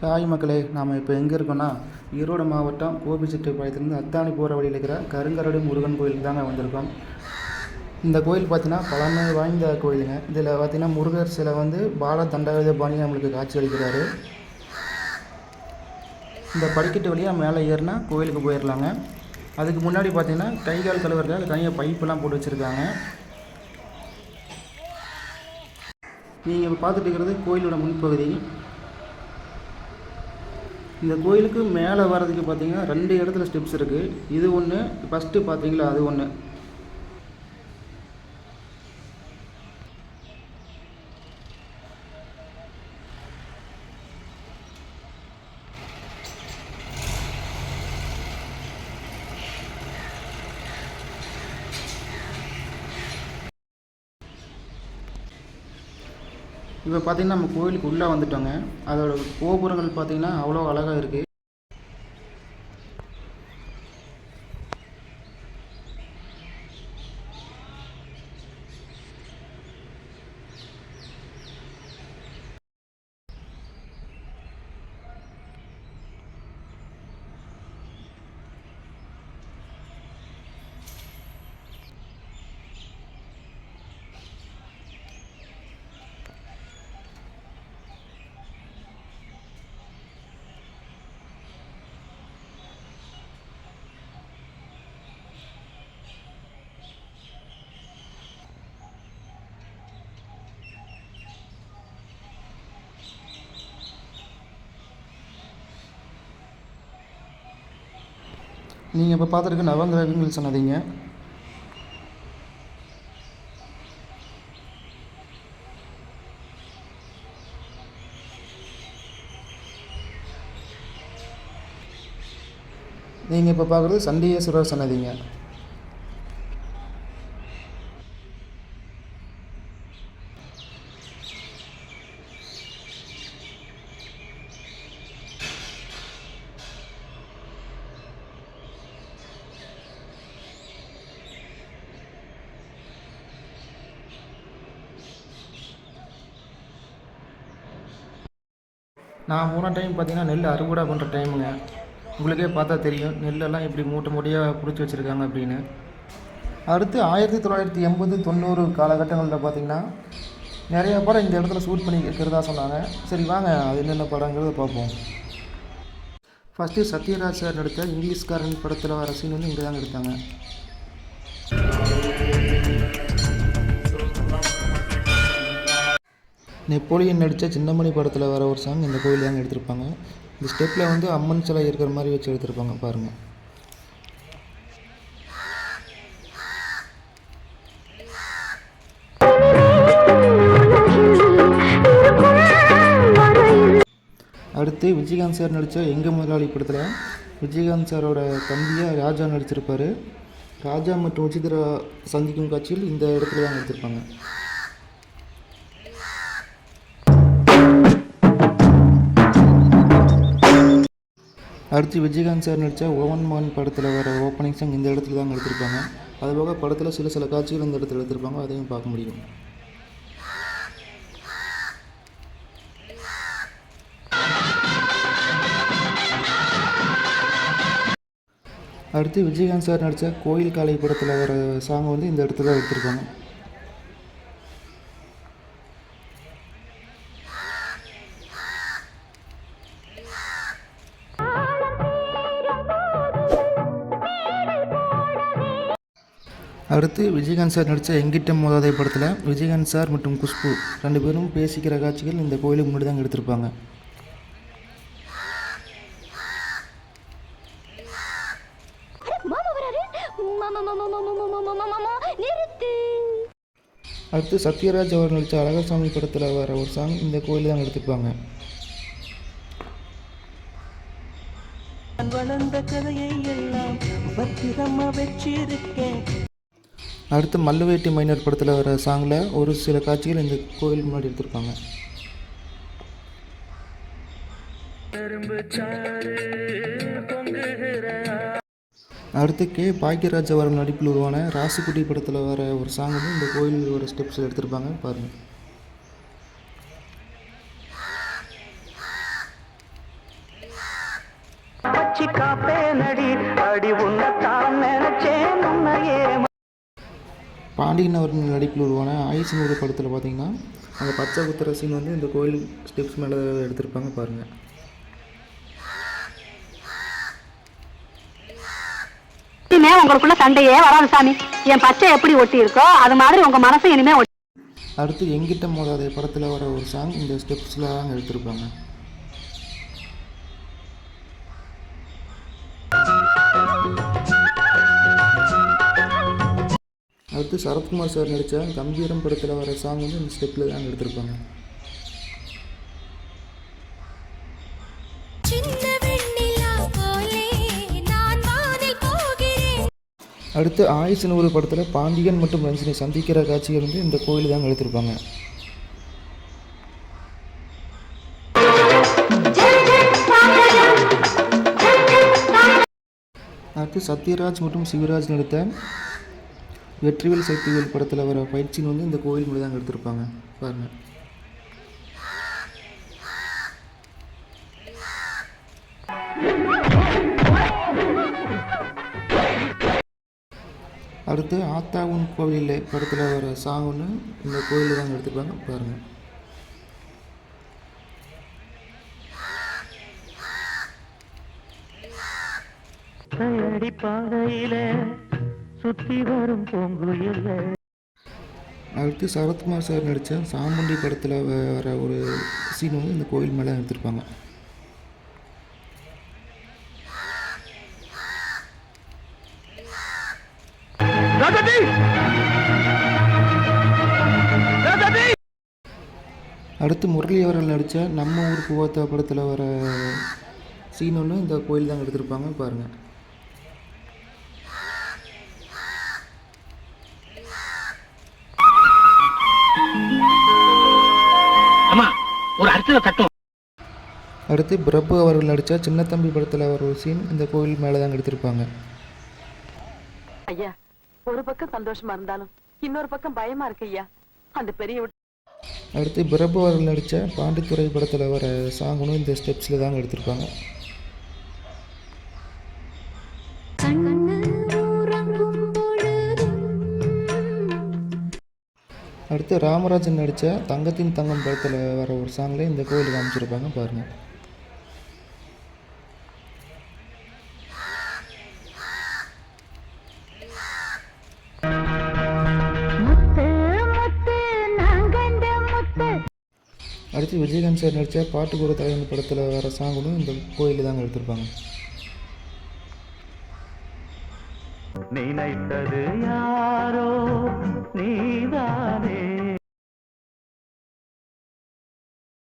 Hi மக்களே நாம் இப்போ எங்கே இருக்கோம்னா ஈரோடு மாவட்டம் கோபிச்செட்டிப்பாளையத்துலேருந்து அத்தானி போகிற வழியில் இருக்கிற கருங்கரடு முருகன் கோயிலுக்கு தாங்க வந்திருக்கோம். இந்த கோயில் பார்த்தீங்கன்னா பழமை வாய்ந்த கோயிலுங்க. இதில் பார்த்தீங்கன்னா முருகர் சிலை வந்து பால தண்டாயுத பாணி நம்மளுக்கு காட்சி அளிக்கிறாரு. இந்த படிக்கட்டு வழியாக மேலே ஏறினா கோயிலுக்கு போயிடலாங்க அதுக்கு முன்னாடி பார்த்தீங்கன்னா கை கால் கழுவுறதுக்காக தனியாக பைப்பெல்லாம் போட்டு வச்சுருக்காங்க. நீங்கள் இப்போ பார்த்துட்டு இருக்கிறது கோயிலோட முன்பகுதி. இந்த கோயிலுக்கு மேலே வர்றதுக்கு பார்த்தீங்கன்னா ரெண்டு இடத்துல ஸ்டெப்ஸ் இருக்குது இது ஒன்று ஃபஸ்ட்டு பார்த்தீங்களா அது ஒன்று இப்போ பார்த்தீங்கன்னா நம்ம கோயிலுக்கு உள்ளே வந்துட்டோங்க. அதோட கோபுரங்கள் பார்த்திங்கன்னா அவ்வளோ அழகாக இருக்குது நீங்கள் இப்போ பார்த்துருக்க நவங்கிரகங்கள் சொன்னதீங்க. நீங்கள் இப்போ பார்க்குறது சண்டிகேஸ்வரர் சன்னதிங்க. நான் போன டைம் பார்த்தீங்கன்னா நெல் அறுவடை பண்ணுற டைமுங்க உங்களுக்கே பார்த்தா தெரியும். நெல்லெல்லாம் எப்படி மூட்டை மூட்டையாக பிடிச்சி வச்சுருக்காங்க அப்படின்னு. அடுத்து ஆயிரத்தி தொள்ளாயிரத்தி எண்பது தொண்ணூறு காலகட்டங்களில் பார்த்தீங்கன்னா நிறைய படம் இந்த இடத்துல ஷூட் பண்ணி இருக்கிறதா சொன்னாங்க. சரி வாங்க. அது என்னென்ன படங்கிறத பார்ப்போம். ஃபஸ்ட்டு சத்யராஜ் சார் நடித்த இங்கிலீஷ்காரன் படத்தில் வர சீன் வந்து இங்கே தாங்க எடுத்தாங்க. நெப்போலியன் நடித்த சின்னமணி படத்தில் வர ஒரு சாங் இந்த கோயில் தாங்க எடுத்திருப்பாங்க. இந்த ஸ்டெப்பில் வந்து அம்மன் சிலை இருக்கிற மாதிரி வச்சு எடுத்திருப்பாங்க பாருங்கள் அடுத்து விஜயகாந்த் சார் நடித்த எங்கள் முதலாளி படத்தில் விஜயகாந்த் சாரோட தம்பியாக ராஜா நடிச்சிருப்பார். ராஜா மற்றும் உச்சிதரா சந்திக்கும் காட்சியில் இந்த இடத்துல தான் எடுத்திருப்பாங்க. அடுத்து விஜயகாந்த் சார் நடித்த ஓவன் மான் படத்தில் வர ஓப்பனிங் சாங் இந்த இடத்துல தான் எடுத்திருப்பாங்க. அதுபோக படத்தில் சில சில காட்சிகள் இந்த இடத்துல எடுத்திருப்பாங்க. அதையும் பார்க்க முடியும். அடுத்து விஜயகாந்த் சார் நடித்த கோயில் காலை படத்தில் வர சாங் வந்து இந்த இடத்துல தான் எடுத்திருப்பாங்க. அடுத்து விஜயகாந்த் சார் நடித்த எங்கிட்ட மோதாதை படத்தில் விஜயகாந்த் சார் மற்றும் குஷ்பு ரெண்டு பேரும் பேசிக்கிற காட்சிகள் இந்த கோயிலுக்கு முன்னாடி தான் எடுத்திருப்பாங்க. அடுத்து சத்யராஜ் அவர் நடித்த அழகசாமி படத்தில் வர ஒரு சாங் இந்த கோயில் தான் எடுத்திருப்பாங்க. அடுத்து மல்லுவேட்டி மைனர் படத்தில் வர சாங்கில் ஒரு சில காட்சிகள் இந்த கோயில் முன்னாடி எடுத்திருப்பாங்க. அடுத்து கே. பாக்யராஜ் அவர்கள் நடிப்பில் உருவான ராசிக்குட்டி படத்தில் வர ஒரு சாங் வந்து இந்த கோயில் ஒரு ஸ்டெப்ஸில் எடுத்திருப்பாங்க. பாருங்கள் பாண்டியன் அவர்கள் நடிப்பில் உருவான ஆயுசு நூறு படத்தில் பார்த்தீங்கன்னா அந்த பச்சை குத்துற சீன் வந்து இந்த கோயில் ஸ்டெப்ஸ் மேலே எடுத்திருப்பாங்க பாருங்கள் உங்களுக்குள்ள சண்டையே வராது சாமி. என் பச்சை எப்படி ஒட்டி இருக்கோ அது மாதிரி உங்க மனசு இனிமே ஒட்டி அடுத்து எங்கிட்ட மோதாத படத்தில் வர ஒரு சாங் இந்த ஸ்டெப்ஸில் தான் எடுத்திருப்பாங்க. அடுத்து சரத்குமார் சார் நடித்த கம்பீரம் படத்தில் வர சாங் வந்து இந்த ஸ்டெப்பில் தான் எடுத்திருப்பாங்க. அடுத்து ஆயுசு நூறு படத்தில் பாண்டியன் மற்றும் ரஞ்சினி சந்திக்கிற காட்சிகள் வந்து இந்த கோயில் தான் எடுத்திருப்பாங்க. அடுத்து சத்யராஜ் மற்றும் சிவராஜ் நடித்த வெற்றிவேல் சக்திவேல் படத்தில் வர பயிற்சின்னு வந்து இந்த கோயில் மொழி தான் எடுத்திருப்பாங்க. பாருங்கள் அடுத்து ஆத்தாவுன் கோவிலில் படத்தில் வர சாங் ஒன்று இந்த கோயிலில் தான் எடுத்துப்பாங்க பாருங்கள் பாதையில சுத்தி வரும் பூங்குயில அடுத்து சரத்குமார் சார் நடித்த சாமுண்டி படத்தில் வர ஒரு சீன் வந்து இந்த கோயில் மேலே எடுத்திருப்பாங்க. அடுத்து முரளி அவர்கள் நடித்த நம்ம ஊர் பூவாத்தா படத்தில் வர சீன் ஒன்று இந்த கோயில் தான் எடுத்திருப்பாங்க பாருங்கள் அம்மா ஒரு அரிசியில தட்டும் அடுத்து பிரபு அவர்கள் நடித்த சின்னத்தம்பி படத்தில் வர ஒரு சீன் இந்த கோயில் மேலே தான் எடுத்திருப்பாங்க. ஐயா ஒரு பக்கம் சந்தோஷமா இருந்தாலும் இன்னொரு பக்கம் பயமா இருக்கு ஐயா. அந்த பெரிய அடுத்து பிரபு அவர்கள் நடித்த பாண்டித்துறை படத்தில் வர சாங் ஒன்று இந்த ஸ்டெப்ஸில் தாங்க எடுத்திருப்பாங்க. அடுத்து ராமராஜன் நடித்த தங்கத்தின் தங்கம் படத்தில் வர ஒரு சாங்கில் இந்த கோயில் காமிச்சிருப்பாங்க பாருங்கள் அடுத்து விஜயகாந்த் சார் நடித்த பாட்டு கூட தலைவன் படத்தில் வர சாங் இந்த கோயிலில் தாங்க எடுத்திருப்பாங்க. நினைத்தது யாரோ நீதானே?